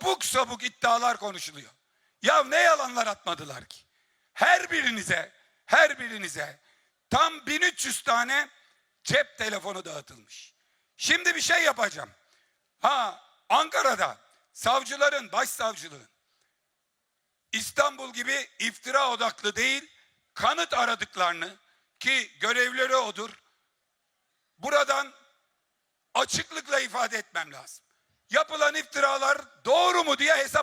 abuk sabuk iddialar konuşuluyor. Ya ne yalanlar atmadılar ki? Her birinize, her birinize tam 1300 tane cep telefonu dağıtılmış. Şimdi bir şey yapacağım. Ha Ankara'da savcıların, başsavcılığın İstanbul gibi iftira odaklı değil, kanıt aradıklarını ki görevleri odur. Buradan açıklıkla ifade etmem lazım. Yapılan iftiralar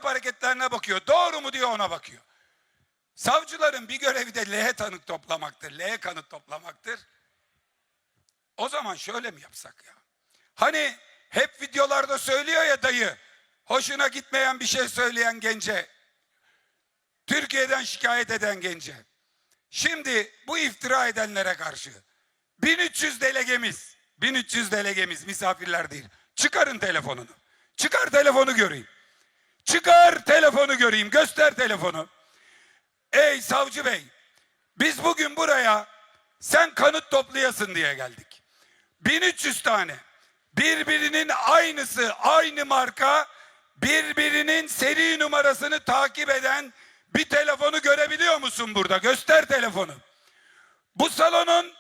hareketlerine bakıyor. Doğru mu diye ona bakıyor. Savcıların bir görevi de L tanık toplamaktır. L kanıt toplamaktır. O zaman şöyle mi yapsak ya? Hani hep videolarda söylüyor ya dayı. Hoşuna gitmeyen bir şey söyleyen gence. Türkiye'den şikayet eden gence. Şimdi bu iftira edenlere karşı 1300 delegemiz, 1300 delegemiz misafirler değil. Çıkarın telefonunu. Çıkar telefonu göreyim. Çıkar telefonu göreyim. Göster telefonu. Ey savcı bey, biz bugün buraya sen kanıt toplayasın diye geldik. 1300 tane birbirinin aynısı, aynı marka, birbirinin seri numarasını takip eden bir telefonu görebiliyor musun burada? Göster telefonu. Bu salonun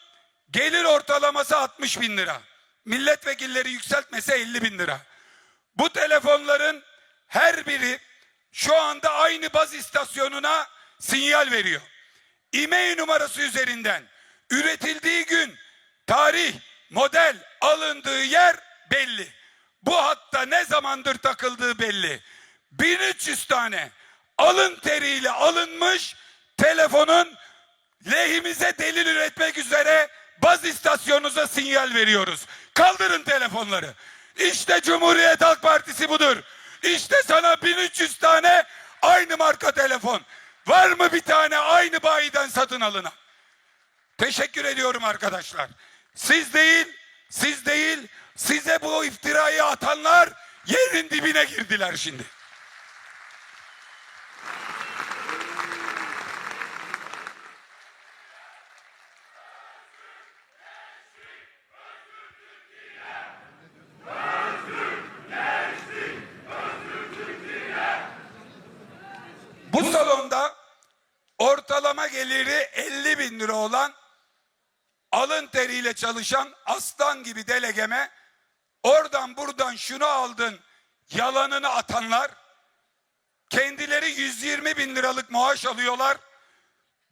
gelir ortalaması 60 bin lira. Milletvekilleri yükseltmese 50 bin lira. Bu şu aynı baz istasyonuna sinyal veriyor. İMEI numarası üzerinden üretildiği gün, tarih, model alındığı yer belli. Bu hatta ne zamandır takıldığı belli. 1300 tane alın teriyle alınmış telefonun lehimize delil üretmek üzere baz istasyonunuza sinyal veriyoruz. Kaldırın telefonları. İşte Cumhuriyet Halk Partisi budur. İşte sana 1300 tane aynı marka telefon. Var mı bir tane aynı bayiden satın alınan? Teşekkür ediyorum arkadaşlar. Siz değil, siz değil, size bu iftirayı atanlar yerin dibine girdiler şimdi. Bu salonda ortalama geliri 50 bin lira olan alın teriyle çalışan aslan gibi delegeme oradan buradan şunu aldın yalanını atanlar kendileri 120 bin liralık maaş alıyorlar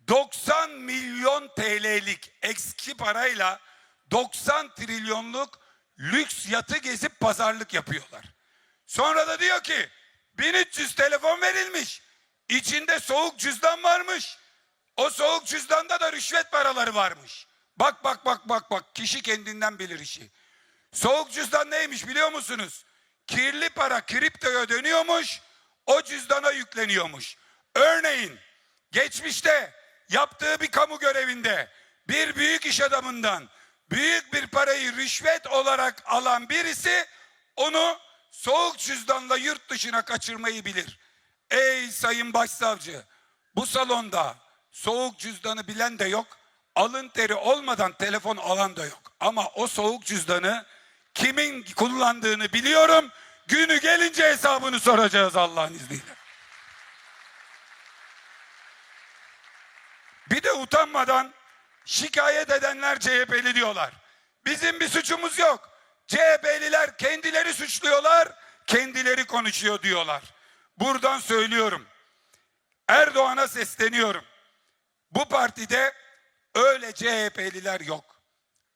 90 milyon TL'lik eski parayla 90 trilyonluk lüks yatı gezip pazarlık yapıyorlar. Sonra da diyor ki 1300 telefon verilmiş. İçinde soğuk cüzdan varmış. O soğuk cüzdanda da rüşvet paraları varmış. Bak bak bak bak bak kişi kendinden bilir işi. Soğuk cüzdan neymiş biliyor musunuz? Kirli para kriptoya dönüyormuş. O cüzdana yükleniyormuş. Örneğin geçmişte yaptığı bir kamu görevinde bir büyük iş adamından büyük bir parayı rüşvet olarak alan birisi onu soğuk cüzdanla yurt dışına kaçırmayı bilir. Ey sayın başsavcı bu salonda soğuk cüzdanı bilen de yok. Alın teri olmadan telefon alan da yok. Ama o soğuk cüzdanı kimin kullandığını biliyorum. Günü gelince hesabını soracağız Allah'ın izniyle. Bir de utanmadan şikayet edenler CHP'li diyorlar. Bizim bir suçumuz yok. CHP'liler kendileri suçluyorlar, kendileri konuşuyor diyorlar. Buradan söylüyorum. Erdoğan'a sesleniyorum. Bu partide öyle CHP'liler yok.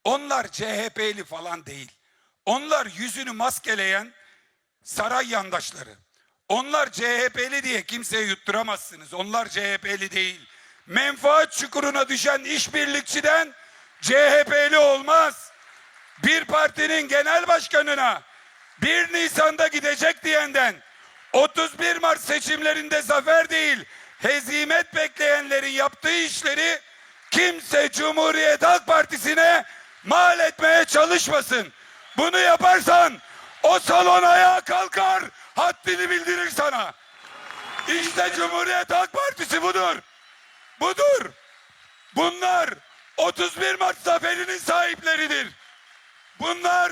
Onlar CHP'li falan değil. Onlar yüzünü maskeleyen saray yandaşları. Onlar CHP'li diye kimseye yutturamazsınız. Onlar CHP'li değil. Menfaat çukuruna düşen işbirlikçiden CHP'li olmaz. Bir partinin genel başkanına 1 Nisan'da gidecek diyenden 31 Mart seçimlerinde zafer değil hezimet bekleyenlerin yaptığı işleri kimse Cumhuriyet Halk Partisi'ne mal etmeye çalışmasın. Bunu yaparsan o salon ayağa kalkar haddini bildirir sana. İşte Cumhuriyet Halk Partisi budur. Budur. Bunlar 31 Mart zaferinin sahipleridir. Bunlar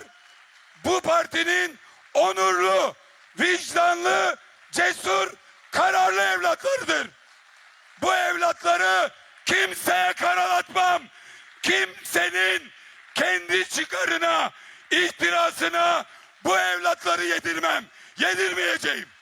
bu partinin onurlu, vicdanlı cesur, kararlı evlatlarıdır. Bu evlatları kimseye karalatmam. Kimsenin kendi çıkarına, ihtirasına bu evlatları yedirmem. Yedirmeyeceğim.